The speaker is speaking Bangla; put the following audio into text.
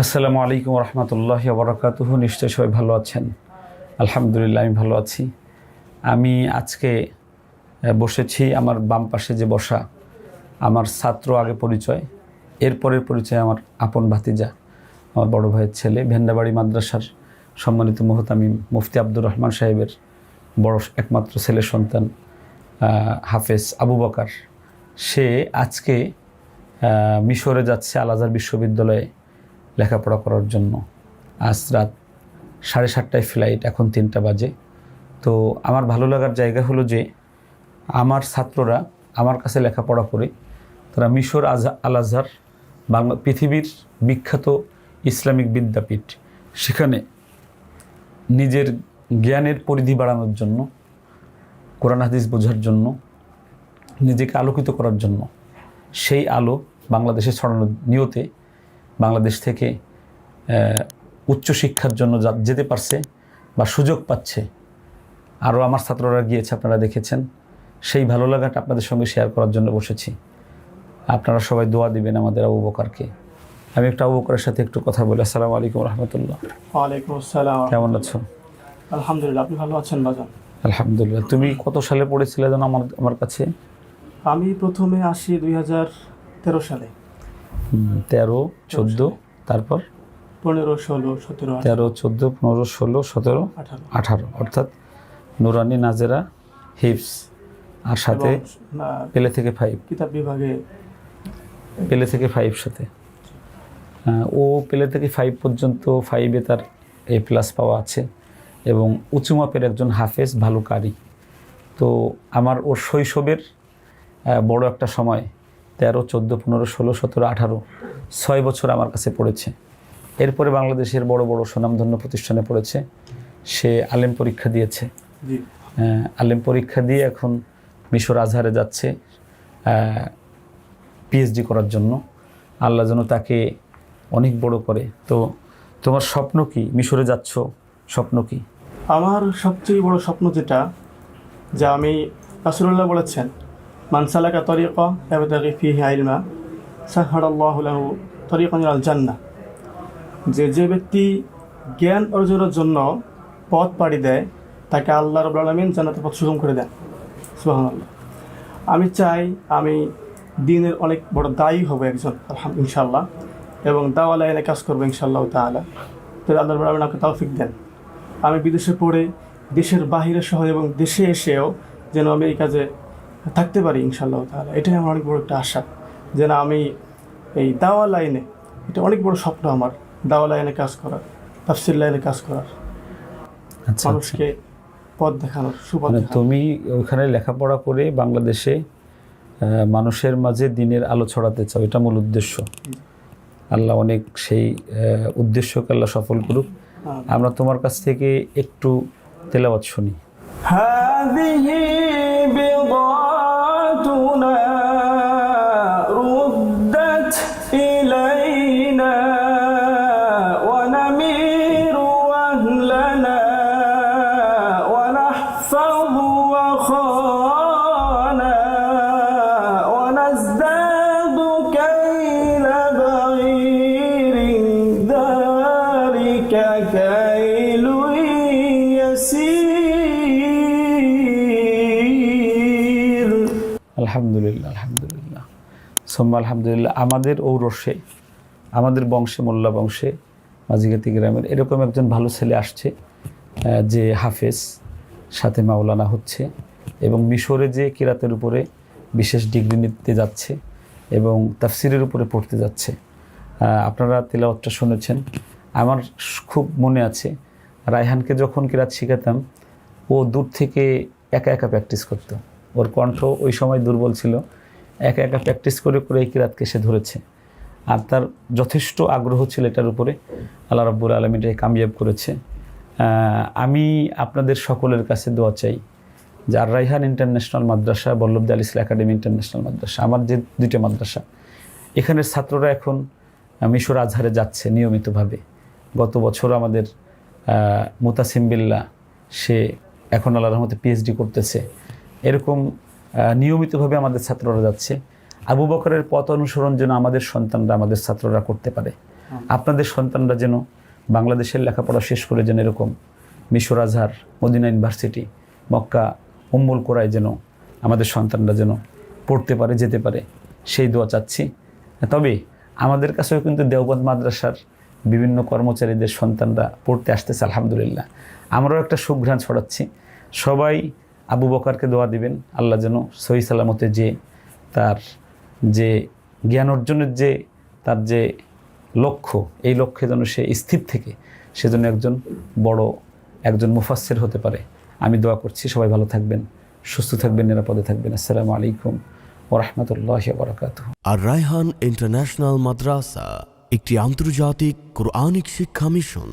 আসসালামু আলাইকুম রহমতুল্লাহ বরকাতুহ নিশ্চয় সবাই ভালো আছেন। আলহামদুলিল্লাহ, আমি ভালো আছি। আমি আজকে বসেছি আমার বাম পাশে যে বসা, আমার ছাত্র আগে পরিচয়, এরপরের পরিচয় আমার আপন ভাতিজা, আমার বড় ভাইয়ের ছেলে ভেন্দাবাড়ি মাদ্রাসার সম্মানিত মোহতামিম মুফতি আব্দুর রহমান সাহেবের বড় একমাত্র ছেলে সন্তান হাফেজ আবু বকার। সে আজকে মিশরে যাচ্ছে আল আজহার বিশ্ববিদ্যালয়ে। লেখাপড়া করার জন্য। আজ রাত সাড়ে সাতটায় ফ্লাইট এখন তিনটা বাজে। তো আমার ভালো লাগার জায়গা হলো যে, আমার ছাত্ররা আমার কাছে লেখাপড়া করে। তারা মিশর আজহা আল আজহার বাংলা, পৃথিবীর বিখ্যাত ইসলামিক বিদ্যাপীঠ। সেখানে নিজের জ্ঞানের পরিধি বাড়ানোর জন্য, কোরআন, হাদিস বোঝার জন্য, নিজেকে আলোকিত করার জন্য, সেই আলো বাংলাদেশে ছড়ানোর নিয়তে বাংলাদেশ থেকে উচ্চশিক্ষার জন্য যেতে পারছে বা সুযোগ পাচ্ছে। আরও আমার ছাত্ররা গিয়েছে আপনারা দেখেছেন। সেই ভালো লাগাটা আপনাদের সঙ্গে শেয়ার করার জন্য বসেছি। আপনারা সবাই দোয়া দিবেন আমাদের আবু বকারকে। আমি একটু আবু বকরের সাথে একটু কথা বলি। আসসালামু আলাইকুম রহমতুল্লাহ। ওয়ালাইকুম আসসালাম। কেমন আছো? আলহামদুলিল্লাহ আপনি ভালো আছেন বাজান আলহামদুলিল্লাহ। তুমি কত সালে পড়েছিলে যেন আমার আমার কাছে? আমি প্রথমে আসি দুই হাজার তেরো সালে। তেরো চোদ্দ তারপর? পনেরো ষোলো সতেরো তেরো চোদ্দ পনেরো ষোলো সতেরো আঠারো। অর্থাৎ নুরানি নাজেরা হিপস আর সাথে পেলে থেকে ফাইভ কিতাব বিভাগে পেলে থেকে ফাইভ সাথে। ও পেলে থেকে ফাইভ পর্যন্ত ফাইভে তার এ প্লাস পাওয়া আছে। এবং উঁচু মাপের একজন হাফেজ ভালো কারি তো আমার ওর শৈশবের বড় একটা সময় তেরো চোদ্দ পনেরো ষোলো সতেরো আঠারো ছয় বছর আমার কাছে পড়েছে। এরপরে বাংলাদেশের বড় বড় সুনামধন্য প্রতিষ্ঠানে পড়েছে। সে আলেম পরীক্ষা দিয়েছে। আলেম পরীক্ষা দিয়ে এখন মিশর আজহারে যাচ্ছে পিএইচডি করার জন্য। আল্লাহ যেন তাকে অনেক বড় করে। তো তোমার স্বপ্ন কি? মিশরে যাচ্ছ স্বপ্ন কি? আমার সবচেয়ে বড় স্বপ্ন যেটা যা আমি রাসুল্লাহ বলেছেন মানসালাকা তরিকা এবতাগি ফিহি আইলমা সাহারাল্লাহু লাহু তরিকান আল জান্নাহ। যে যে ব্যক্তি জ্ঞান অর্জনের জন্য পথ পাড়ি দেয়, তাকে আল্লাহ রবুল আলমিন জান্নাতের পথ সুগম করে দেন। সুবহানাল্লাহ। আমি চাই আমি দিনের অনেক বড় দায়ী হব একজন ইনশাল্লাহ এবং দাওয়ালা এনে কাজ করব ইনশাল্লাহ তাআলা। তো আল্লাহ রবুল আলমিন আমাকে তৌফিক দেন। আমি বিদেশে পড়ে, দেশের বাহিরে সহ এবং দেশে এসেও যেন আমি এই কাজে থাকতে পারি ইনশাল্লাহ তাহলে এটাই আমার অনেক বড় একটা আশা। যে না আমি এই দাওয়া লাইনে এটা অনেক বড় স্বপ্ন আমার দাওয়া লাইনে কাজ করার তাফসিল লাইনে কাজ করার। আচ্ছা, মানুষকে আচ্ছা। পথ দেখানোর সুপথ মানে তুমি ওখানে লেখাপড়া করে বাংলাদেশে মানুষের মাঝে দিনের আলো ছড়াতে চাও এটা মূল উদ্দেশ্য। আল্লাহ অনেক সেই উদ্দেশ্যকে আল্লাহ সফল করুক। আমরা তোমার কাছ থেকে একটু তেলাবাদ শুনি। হ্যাঁ بضاعتنا আলহামদুলিল্লাহ আলহামদুলিল্লাহ। সোম্মা আলহামদুলিল্লাহ, আমাদের ঔরসে, আমাদের বংশে, মোল্লা বংশে, মাঝিগাতি গ্রামের এরকম একজন ভালো ছেলে আসছে যে হাফেজ, সাথে মাওলানা হচ্ছে এবং মিশরে যে কিরাতের উপরে বিশেষ ডিগ্রি নিতে যাচ্ছে এবং তাফসিরের উপরে পড়তে যাচ্ছে। আপনারা তেলাওয়াতটা শুনেছেন। আমার খুব মনে আছে, রায়হানকে যখন কিরাত শিখাতাম, ও দূর থেকে একা একা প্র্যাকটিস করতো। ওর কণ্ঠ ওই সময় দুর্বল ছিল। একা একা প্র্যাকটিস করে করে এই কিরাতকে সে ধরেছে। আর তার যথেষ্ট আগ্রহ ছিল এটার উপরে। আল্লাহ রাব্বুল আলমী এটাকে কামিয়াব করেছে। আমি আপনাদের সকলের কাছে দোয়া চাই যে আর রাইহান ইন্টারন্যাশনাল মাদ্রাসা বল্লভ আল ইসলা একাডেমি ইন্টারন্যাশনাল মাদ্রাসা, আমার যে দুইটা মাদ্রাসা, এখানের ছাত্ররা এখন মিশর আজহারে যাচ্ছে নিয়মিতভাবে। গত বছর আমাদের মুতাসিম বিল্লা সে এখন আল্লাহ রহমতে পিএইচডি করতেছে। এরকম নিয়মিতভাবে আমাদের ছাত্ররা যাচ্ছে। আবু বকরের পথ অনুসরণ যেন আমাদের সন্তানরা আমাদের ছাত্ররা করতে পারে। আপনাদের সন্তানরা যেন বাংলাদেশের লেখাপড়া শেষ করে যেন এরকম মিশর আজহার মদিনা ইউনিভার্সিটি মক্কা উম্মুল কোরায় যেন আমাদের সন্তানরা যেন পড়তে পারে যেতে পারে সেই দোয়া চাচ্ছি। তবে আমাদের কাছেও কিন্তু দেওবন্দ মাদ্রাসার বিভিন্ন কর্মচারীদের সন্তানরা পড়তে আসতেছে আলহামদুলিল্লাহ। আমরাও একটা সুঘ্রাণ ছড়াচ্ছি। সবাই আবু বকারকে দোয়া দিবেন, আল্লাহ যেন সহি সালামতে যে তার যে জ্ঞান অর্জনের যে তার যে লক্ষ্য, এই লক্ষ্যে যেন সে স্থির থেকে সে যেন একজন বড়, একজন মুফাসসির হতে পারে। আমি দোয়া করছি, সবাই ভালো থাকবেন, সুস্থ থাকবেন, নিরাপদে থাকবেন। আসসালামু আলাইকুম ওরহমতুল্লাহ বরকাত আর রায়হান ইন্টারন্যাশনাল মাদ্রাসা, একটি আন্তর্জাতিক কোরআনিক শিক্ষা মিশন।